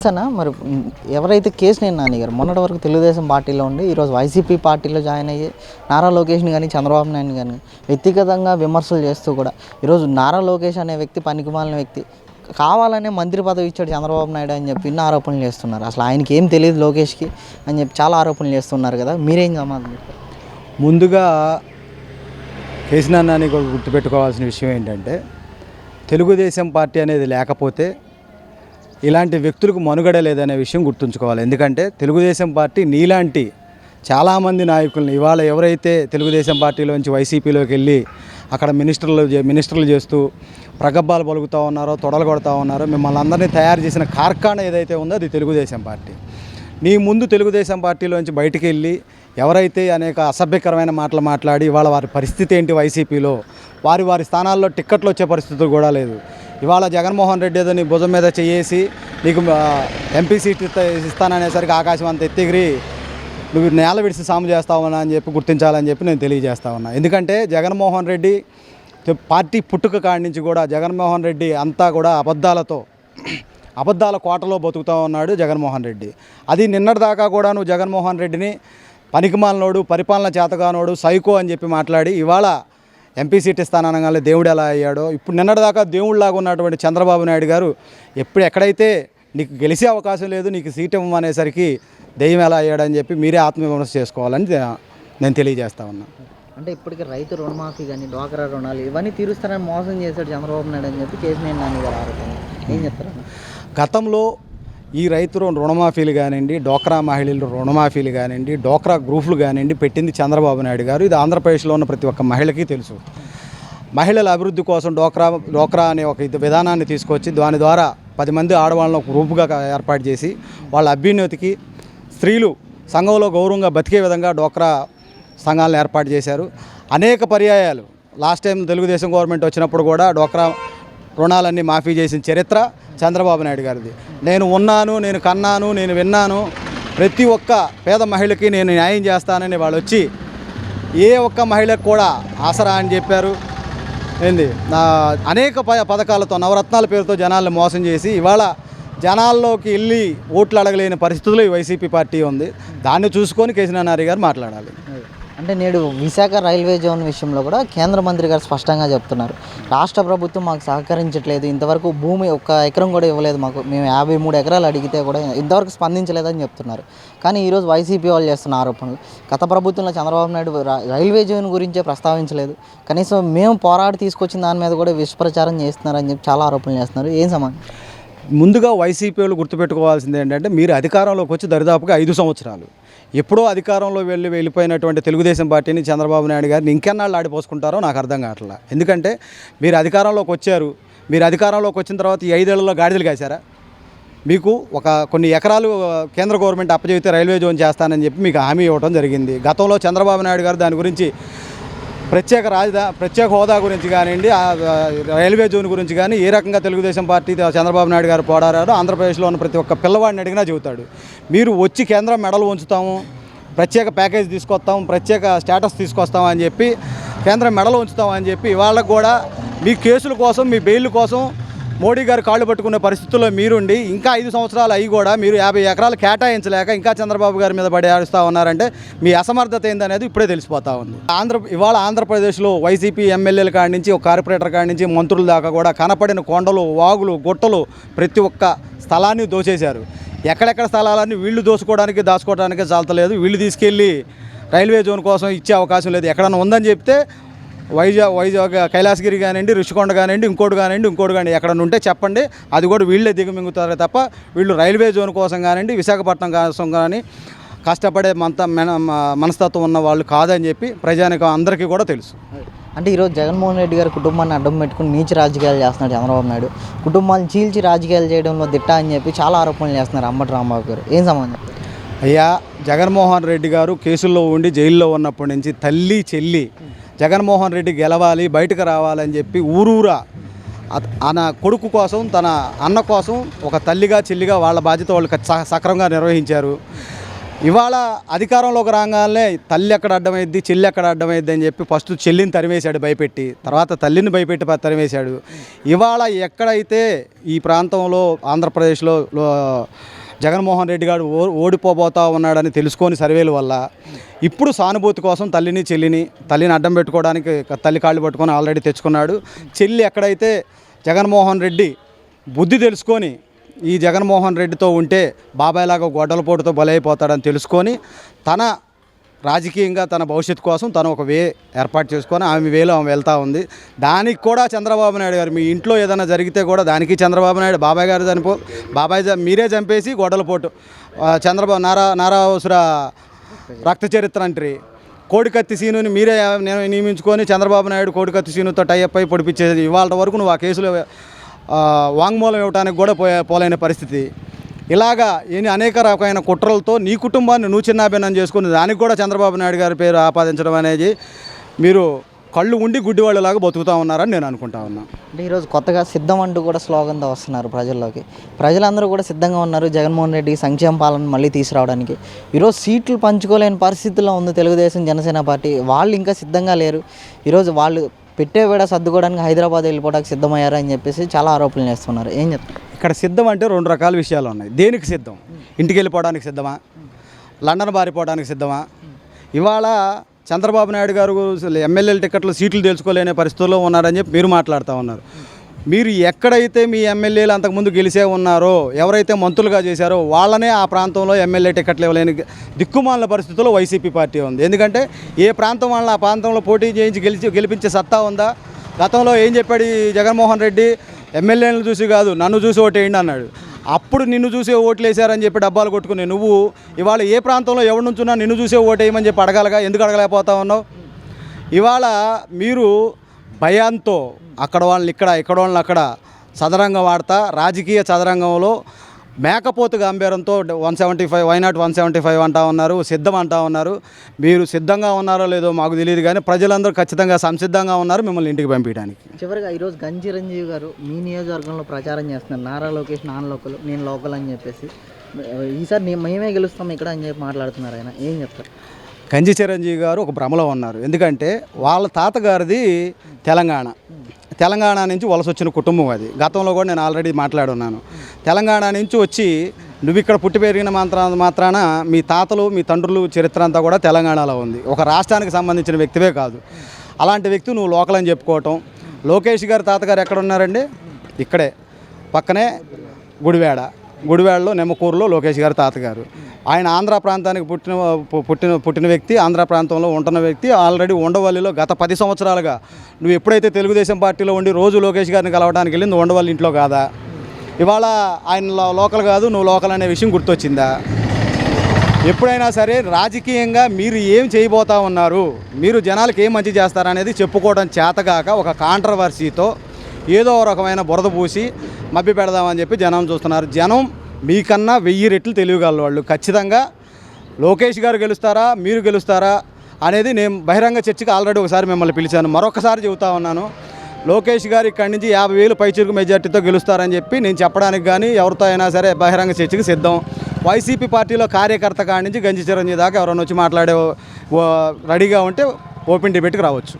అన్న మరి ఎవరైతే కేసినేని నాని గారు మొన్నటి వరకు తెలుగుదేశం పార్టీలో ఉండి ఈరోజు వైసీపీ పార్టీలో జాయిన్ అయ్యి నారా లోకేష్ని కానీ చంద్రబాబు నాయుడు కానీ వ్యక్తిగతంగా విమర్శలు చేస్తూ కూడా ఈరోజు నారా లోకేష్ అనే వ్యక్తి పనికిమాలిన వ్యక్తి కావాలనే మంత్రి పదవి ఇచ్చాడు చంద్రబాబు నాయుడు అని చెప్పి ఇన్ని ఆరోపణలు చేస్తున్నారు. అసలు ఆయనకి ఏం తెలియదు లోకేష్కి అని చెప్పి చాలా ఆరోపణలు చేస్తున్నారు కదా మీరేం సమాధానం ముందుగా కేసీనాన్ని కూడా గుర్తుపెట్టుకోవాల్సిన విషయం ఏంటంటే తెలుగుదేశం పార్టీ అనేది లేకపోతే ఇలాంటి వ్యక్తులకు మనుగడ లేదనే విషయం గుర్తుంచుకోవాలి. ఎందుకంటే తెలుగుదేశం పార్టీ నీలాంటి చాలామంది నాయకులను ఇవాళ ఎవరైతే తెలుగుదేశం పార్టీలోంచి వైసీపీలోకి వెళ్ళి అక్కడ మినిస్టర్లు చే- మినిస్టర్లు చేస్తూ ప్రగబ్బాలు పలుకుతూ ఉన్నారో తొడలు కొడతా ఉన్నారో మిమ్మల్ని అందరినీ తయారు చేసిన కార్ఖాన ఏదైతే ఉందో అది తెలుగుదేశం పార్టీ. నీ ముందు తెలుగుదేశం పార్టీలోంచి బయటికి వెళ్ళి ఎవరైతే అనేక అసభ్యకరమైన మాటలు మాట్లాడి ఇవాళ వారి పరిస్థితి ఏంటి వైసీపీలో? వారి వారి స్థానాల్లో టిక్కెట్లు వచ్చే పరిస్థితులు కూడా లేదు. ఇవాళ జగన్మోహన్ రెడ్డి ఏదో నీ భుజం మీద చేసి నీకు ఎంపీ సీట్ ఇస్తాననేసరికి ఆకాశం అంత ఎత్తిగిరి నువ్వు నేల విడిసి సాము చేస్తావన్నా అని చెప్పి గుర్తించాలని చెప్పి నేను తెలియజేస్తా ఉన్నా. ఎందుకంటే జగన్మోహన్ రెడ్డి పార్టీ పుట్టుక కాడి నుంచి కూడా జగన్మోహన్ రెడ్డి అంతా కూడా అబద్ధాలతో అబద్ధాల కోటలో బతుకుతూ ఉన్నాడు జగన్మోహన్ రెడ్డి. అది నిన్నటిదాకా కూడా నువ్వు జగన్మోహన్ రెడ్డిని పనికిమాలనోడు పరిపాలన చేతగానోడు సైకో అని చెప్పి మాట్లాడి ఇవాళ ఎంపీ సీట్ ఇస్తాననగానే దేవుడు ఎలా అయ్యాడో. ఇప్పుడు నిన్నటిదాకా దేవుడిలాగా ఉన్నటువంటి చంద్రబాబు నాయుడు గారు ఎప్పుడు ఎక్కడైతే నీకు గెలిచే అవకాశం లేదు నీకు సీట్ ఇవ్వమనేసరికి దెయ్యం ఎలా అయ్యాడని చెప్పి మీరే ఆత్మవిమర్శ చేసుకోవాలని నేను తెలియజేస్తా ఉన్నా. అంటే ఇప్పటికే రైతు రుణమాఫీ కానీ డ్వాక్రా రుణాలు ఇవన్నీ తీరుస్తారని మోసం చేశాడు చంద్రబాబు నాయుడు అని చెప్పి కేసినేని నాని గారు ఆరోపణ ఏం చెప్తారు? గతంలో ఈ రైతు రుణమాఫీలు కానివ్వండి డోక్రా మహిళలు రుణమాఫీలు కానివ్వండి డోక్రా గ్రూపులు కానివ్వండి పెట్టింది చంద్రబాబు నాయుడు గారు. ఇది ఆంధ్రప్రదేశ్లో ఉన్న ప్రతి ఒక్క మహిళకి తెలుసు. మహిళల అభివృద్ధి కోసం డోక్రా డోక్రా అనే ఒక విధానాన్ని తీసుకొచ్చి దాని ద్వారా పది మంది ఆడవాళ్ళను ఒక గ్రూపుగా ఏర్పాటు చేసి వాళ్ళ అభ్యున్నతికి స్త్రీలు సంఘంలో గౌరవంగా బతికే విధంగా డోక్రా సంఘాలను ఏర్పాటు చేశారు. అనేక పర్యాయాలు. లాస్ట్ టైం తెలుగుదేశం గవర్నమెంట్ వచ్చినప్పుడు కూడా డోక్రా రుణాలన్నీ మాఫీ చేసిన చరిత్ర చంద్రబాబు నాయుడు గారిది. నేను ఉన్నాను నేను కన్నాను నేను విన్నాను. ప్రతి ఒక్క పేద మహిళకి నేను న్యాయం చేస్తానని వాళ్ళు వచ్చి ఏ ఒక్క మహిళకు కూడా ఆసరా అని చెప్పారు. ఏంది? నా అనేక ప పథకాలతో నవరత్నాల పేరుతో జనాలను మోసం చేసి ఇవాళ జనాల్లోకి వెళ్ళి ఓట్లు అడగలేని పరిస్థితుల్లో ఈ వైసీపీ పార్టీ ఉంది. దాన్ని చూసుకొని కేసీనారి గారు మాట్లాడాలి. అంటే నేడు విశాఖ రైల్వే జోన్ విషయంలో కూడా కేంద్ర మంత్రి గారు స్పష్టంగా చెప్తున్నారు. రాష్ట్ర ప్రభుత్వం మాకు సహకరించట్లేదు. ఇంతవరకు భూమి ఒక్క ఎకరం కూడా ఇవ్వలేదు మాకు. మేము యాభై మూడు ఎకరాలు అడిగితే కూడా ఇంతవరకు స్పందించలేదని చెప్తున్నారు. కానీ ఈరోజు వైసీపీ వాళ్ళు చేస్తున్న ఆరోపణలు గత ప్రభుత్వంలో చంద్రబాబు నాయుడు రైల్వే జోన్ గురించే ప్రస్తావించలేదు. కనీసం మేము పోరాడి తీసుకొచ్చిన దాని మీద కూడా విష్ప్రచారం చేస్తున్నారని చెప్పి చాలా ఆరోపణలు చేస్తున్నారు. ఏం సమాధానం? ముందుగా వైసీపీ వాళ్ళు గుర్తుపెట్టుకోవాల్సింది ఏంటంటే మీరు అధికారంలోకి వచ్చి దరిదాపుగా ఐదు సంవత్సరాలు. ఎప్పుడో అధికారంలో వెళ్ళి వెళ్ళిపోయినటువంటి తెలుగుదేశం పార్టీని చంద్రబాబు నాయుడు గారిని ఇంకెన్నాళ్ళు ఆడిపోసుకుంటారో నాకు అర్థం కావట్లా. ఎందుకంటే మీరు అధికారంలోకి వచ్చారు. మీరు అధికారంలోకి వచ్చిన తర్వాత ఈ ఐదేళ్ళలో గాడిదలు కాశారా? మీకు ఒక కొన్ని ఎకరాలు కేంద్ర గవర్నమెంట్ అప్పచెబితే రైల్వే జోన్ చేస్తానని చెప్పి మీకు హామీ ఇవ్వడం జరిగింది. గతంలో చంద్రబాబు నాయుడు గారు దాని గురించి ప్రత్యేక రాజధా ప్రత్యేక హోదా గురించి కానివ్వండి రైల్వే జోన్ గురించి కానీ ఏ రకంగా తెలుగుదేశం పార్టీ చంద్రబాబు నాయుడు గారు పోరాడారో ఆంధ్రప్రదేశ్లో ఉన్న ప్రతి ఒక్క పిల్లవాడిని అడిగినా చెబుతాడు. మీరు వచ్చి కేంద్రం మెడలు ఉంచుతాము ప్రత్యేక ప్యాకేజ్ తీసుకొస్తాం ప్రత్యేక స్టేటస్ తీసుకొస్తాం అని చెప్పి కేంద్రం మెడలు ఉంచుతాం అని చెప్పి ఇవాళ కూడా మీ కేసుల కోసం మీ బెయిల్ కోసం మోడీ గారు కాళ్ళు పట్టుకునే పరిస్థితుల్లో మీరుండి ఇంకా ఐదు సంవత్సరాలు అయ్యి కూడా మీరు యాభై ఎకరాలు కేటాయించలేక ఇంకా చంద్రబాబు గారి మీద పడి ఆడుస్తూ ఉన్నారంటే మీ అసమర్థత ఏందనేది ఇప్పుడే తెలిసిపోతా ఉంది. ఆంధ్ర ఇవాళ ఆంధ్రప్రదేశ్లో వైసీపీ ఎమ్మెల్యేల కాడి నుంచి ఒక కార్పొరేటర్ కాడి నుంచి మంత్రుల దాకా కూడా కనపడిన కొండలు వాగులు గుట్టలు ప్రతి ఒక్క స్థలాన్ని దోచేశారు. ఎక్కడెక్కడ స్థలాలన్నీ వీళ్ళు దోచుకోవడానికి దాచుకోవడానికి చాలతలేదు వీళ్ళు తీసుకెళ్ళి రైల్వే జోన్ కోసం ఇచ్చే అవకాశం లేదు. ఎక్కడన్నా ఉందని చెప్తే వైజాగ్ వైజాగ్ కైలాసగిరి కానివ్వండి ఋషికొండ కానివ్వండి ఇంకోటి కానివ్వండి ఇంకోటి కానివ్వండి. ఎక్కడ ఉంటే చెప్పండి. అది కూడా వీళ్ళే దిగమింగుతారే తప్ప వీళ్ళు రైల్వే జోన్ కోసం కానివ్వండి విశాఖపట్నం కోసం కానీ కష్టపడే మంత మన- మనస్తత్వం ఉన్న వాళ్ళు కాదని చెప్పి ప్రజానికం అందరికీ కూడా తెలుసు. అంటే ఈరోజు జగన్మోహన్ రెడ్డి గారి కుటుంబాన్ని అడ్డం పెట్టుకుని నీచి రాజకీయాలు చేస్తున్నాడు చంద్రబాబు నాయుడు. కుటుంబాన్ని చీల్చి రాజకీయాలు చేయడంలో దిట్ట అని చెప్పి చాలా ఆరోపణలు చేస్తున్నారు అంబటి రాంబాబు గారు. ఏం సంబంధం? అయ్యా జగన్మోహన్ రెడ్డి గారు కేసుల్లో ఉండి జైల్లో ఉన్నప్పటి నుంచి తల్లి చెల్లి జగన్మోహన్ రెడ్డి గెలవాలి బయటకు రావాలని చెప్పి ఊరూరా అత- తన కొడుకు కోసం తన అన్న కోసం ఒక తల్లిగా చెల్లిగా వాళ్ళ బాధ్యత వాళ్ళు సక్రమంగా నిర్వహించారు. ఇవాళ అధికారంలోకి రాగానే తల్లి ఎక్కడ అడ్డమైద్ది చెల్లి ఎక్కడ అడ్డమైద్ది అని చెప్పి ఫస్ట్ చెల్లిని తరిమేశాడు భయపెట్టి తర్వాత తల్లిని భయపెట్టి తరిమేశాడు. ఇవాళ ఎక్కడైతే ఈ ప్రాంతంలో ఆంధ్రప్రదేశ్లో జగన్మోహన్ రెడ్డి గారు ఓ ఓడిపోబోతా ఉన్నాడని తెలుసుకొని సర్వేల వల్ల ఇప్పుడు సానుభూతి కోసం తల్లిని చెల్లిని తల్లిని అడ్డం పెట్టుకోవడానికి తల్లి కాళ్ళు పట్టుకొని ఆల్రెడీ తెచ్చుకున్నాడు. చెల్లి ఎక్కడైతే జగన్మోహన్ రెడ్డి బుద్ధి తెలుసుకొని ఈ జగన్మోహన్ రెడ్డితో ఉంటే బాబాయ్లాగా గొడ్డలపోటుతో బలైపోతాడని తెలుసుకొని తన రాజకీయంగా తన భవిష్యత్తు కోసం తను ఒక వే ఏర్పాటు చేసుకొని ఆమె వేలో ఆమె వెళ్తూ ఉంది. దానికి కూడా చంద్రబాబు నాయుడు గారు మీ ఇంట్లో ఏదైనా జరిగితే కూడా దానికి చంద్రబాబు నాయుడు బాబాయ్ గారు చనిపో బాబాయ్ మీరే చంపేసి గొడలపోటు చంద్రబాబు నారా నారావసుర రక్త చరిత్ర అంటారు. కోడికత్తి సీనుని మీరే నేను నియమించుకొని చంద్రబాబు నాయుడు కోడికత్తి సీనుతో టైఅప్ అయి పొడిపించేది. ఇవాళ వరకు నువ్వు ఆ కేసులో వాంగ్మూలం ఇవ్వడానికి కూడా పోయే పోలేని పరిస్థితి. ఇలాగా ఎన్ని అనేక రకమైన కుట్రలతో నీ కుటుంబాన్ని నువ్వు చిన్నాభిన్నం చేసుకుని దానికి కూడా చంద్రబాబు నాయుడు గారి పేరు ఆపాదించడం అనేది మీరు కళ్ళు ఉండి గుడ్డివాళ్ళలాగా బతుకుతా ఉన్నారని నేను అనుకుంటా ఉన్నా. అంటే ఈరోజు కొత్తగా సిద్ధం అంటూ కూడా స్లోగన్తో వస్తున్నారు ప్రజల్లోకి. ప్రజలందరూ కూడా సిద్ధంగా ఉన్నారు జగన్మోహన్ రెడ్డి సంక్షేమ పాలన మళ్ళీ తీసుకురావడానికి. ఈరోజు సీట్లు పంచుకోలేని పరిస్థితుల్లో ఉంది తెలుగుదేశం జనసేన పార్టీ. వాళ్ళు ఇంకా సిద్ధంగా లేరు. ఈరోజు వాళ్ళు పెట్టే వేడ సర్దుకోవడానికి హైదరాబాద్ వెళ్ళిపోవడానికి సిద్ధమయ్యారు అని చెప్పేసి చాలా ఆరోపణలు చేస్తున్నారు ఏం చెప్తారు? ఇక్కడ సిద్ధం అంటే రెండు రకాల విషయాలు ఉన్నాయి. దేనికి సిద్ధం? ఇంటికి వెళ్ళిపోవడానికి సిద్ధమా? లండన్ బారిపోవడానికి సిద్ధమా? ఇవాళ చంద్రబాబు నాయుడు గారు ఎమ్మెల్యేల టికెట్లు సీట్లు తెలుసుకోలేని పరిస్థితుల్లో ఉన్నారని చెప్పి మీరు మాట్లాడుతూ ఉన్నారు. మీరు ఎక్కడైతే మీ ఎమ్మెల్యేలు అంతకుముందు గెలిచే ఉన్నారో ఎవరైతే మంత్రులుగా చేశారో వాళ్ళనే ఆ ప్రాంతంలో ఎమ్మెల్యే టికెట్లు ఇవ్వలేని దిక్కుమాలిన పరిస్థితుల్లో వైసీపీ పార్టీ ఉంది. ఎందుకంటే ఏ ప్రాంతం వాళ్ళని ఆ ప్రాంతంలో పోటీ చేయించి గెలిచి గెలిపించే సత్తా ఉందా? గతంలో ఏం చెప్పాడు జగన్మోహన్ రెడ్డి? ఎమ్మెల్యేలను చూసి కాదు నన్ను చూసి ఓటేయండి అన్నాడు. అప్పుడు నిన్ను చూసే ఓట్లు వేసారని చెప్పి డబ్బాలు కొట్టుకుని నువ్వు ఇవాళ ఏ ప్రాంతంలో ఎవరి నుంచున్నా నిన్ను చూసే ఓటేయమని చెప్పి అడగలగా? ఎందుకు అడగలేకపోతా ఉన్నావు? ఇవాళ మీరు భయంతో అక్కడ వాళ్ళని ఇక్కడ ఇక్కడ వాళ్ళని అక్కడ చదరంగం వాడతా రాజకీయ చదరంగంలో మేకపోతు గంభీరంతో one seventy five why not one seventy five అంటా ఉన్నారు సిద్ధం అంటా ఉన్నారు. మీరు సిద్ధంగా ఉన్నారో లేదో మాకు తెలియదు కానీ ప్రజలందరూ ఖచ్చితంగా సంసిద్ధంగా ఉన్నారు మిమ్మల్ని ఇంటికి పంపించడానికి. చివరిగా ఈరోజు గంజి చిరంజీవి గారు మీ నియోజకవర్గంలో ప్రచారం చేస్తున్నారు. నారా లోకేష్ నాన్ లోకల్ నేను లోకల్ అని చెప్పేసి. ఈసారి మేమే గెలుస్తాం ఇక్కడ అని చెప్పి మాట్లాడుతున్నారు ఆయన. ఏం చెప్తారు? కంచి చిరంజీవి గారు ఒక భ్రమలో ఉన్నారు. ఎందుకంటే వాళ్ళ తాతగారిది తెలంగాణ. తెలంగాణ నుంచి వలస వచ్చిన కుటుంబం అది. గతంలో కూడా నేను ఆల్రెడీ మాట్లాడున్నాను. తెలంగాణ నుంచి వచ్చి నువ్వు ఇక్కడ పుట్టి పెరిగిన మాత్రా మాత్రాన మీ తాతలు మీ తండ్రులు చరిత్ర అంతా కూడా తెలంగాణలో ఉంది. ఒక రాష్ట్రానికి సంబంధించిన వ్యక్తివే కాదు. అలాంటి వ్యక్తి నువ్వు లోకల్ అని చెప్పుకోవటం. లోకేష్ గారి తాతగారు ఎక్కడ ఉన్నారండి ఇక్కడే. పక్కనే గుడివాడ. గుడివాడలో నెమ్మకూరులో లోకేష్ గారి తాతగారు. ఆయన ఆంధ్ర ప్రాంతానికి పుట్టిన పు- పుట్టిన పుట్టిన వ్యక్తి ఆంధ్ర ప్రాంతంలో ఉంటున్న వ్యక్తి ఆల్రెడీ ఉండవల్లిలో గత పది సంవత్సరాలుగా నువ్వు ఎప్పుడైతే తెలుగుదేశం పార్టీలో ఉండి రోజు లోకేష్ గారిని కలవడానికి వెళ్ళింది ఉండవల్లి ఇంట్లో కాదా? ఇవాళ ఆయన లోకల్ కాదు నువ్వు లోకల్ అనే విషయం గుర్తొచ్చిందా? ఎప్పుడైనా సరే రాజకీయంగా మీరు ఏం చేయబోతా ఉన్నారు? మీరు జనాలకు ఏం మంచి చేస్తారనేది చెప్పుకోవడం చేతగాక ఒక కాంట్రవర్సీతో ఏదో రకమైన బురద పూసి మభ్య పెడదామని చెప్పి జనం చూస్తున్నారు. జనం మీకన్నా వెయ్యి రెట్లు తెలియగల వాళ్ళు. ఖచ్చితంగా లోకేష్ గారు గెలుస్తారా మీరు గెలుస్తారా అనేది నేను బహిరంగ చర్చకి ఆల్రెడీ ఒకసారి మిమ్మల్ని పిలిచాను. మరొకసారి చెబుతా ఉన్నాను. లోకేష్ గారు ఇక్కడి నుంచి యాభై వేలు పైచిరుకు మెజార్టీతో గెలుస్తారని చెప్పి నేను చెప్పడానికి కానీ ఎవరితో అయినా సరే బహిరంగ చర్చకి సిద్ధం. వైసీపీ పార్టీలో కార్యకర్త కాడి నుంచి గంజి చిరంజీవి దాకా ఎవరైనా వచ్చి మాట్లాడే ఓ- రెడీగా ఉంటే ఓపెన్ డిబేట్కి రావచ్చు.